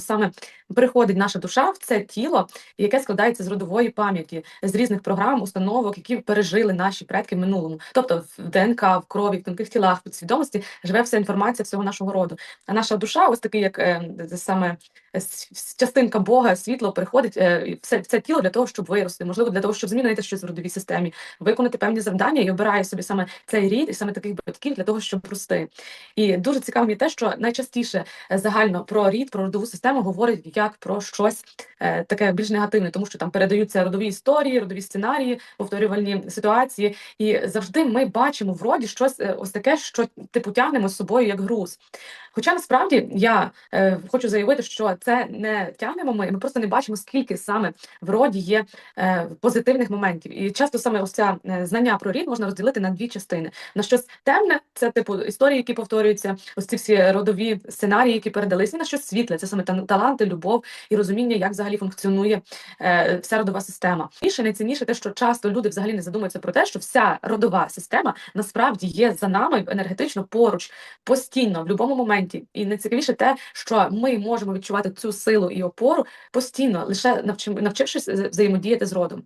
саме приходить наша душа в це тіло, яке складається з родової пам'яті, з різних програм, установок, які пережили наші предки в минулому. Тобто в ДНК, в крові, в тонких тілах, в підсвідомості живе вся інформація всього нашого роду. А наша душа, ось такий, як е, саме частинка Бога, світло приходить е, і в це, в це тіло для того, щоб вирости, можливо, для того, щоб змінити щось в родовій системі, виконати певні завдання і обирає собі саме цей рід і саме таких батьків для того, щоб рости. І дуже цікаво є те, що найчастіше е, загально про рід, про родову систему говорять як про щось е, таке більш негативне, тому що там передаються родові історії, родові сценарії, повторювальні ситуації. І завжди ми бачимо в роді щось е, ось таке, що типу тягнемо з собою як груз. Хоча насправді я е, хочу заявити, що це не тягнемо ми, ми просто не бачимо, скільки саме в роді є е, позитивних моментів. І часто саме ось ця е, знання про рід можна розділити на дві частини: на щось темне, це типу історії, які повторюються, ось ці всі родові сценарії, які передались, і на щось світле, це саме та- таланти, любов і розуміння, як взагалі функціонує е, вся родова система. І найцінніше те, що часто люди взагалі не задумуються про те, що вся родова система насправді є за нами енергетично поруч, постійно, в будь-якому моменті. І найцікавіше те, що ми можемо відчувати цю силу і опору постійно, лише навчившись е, взаємодіяти з родом.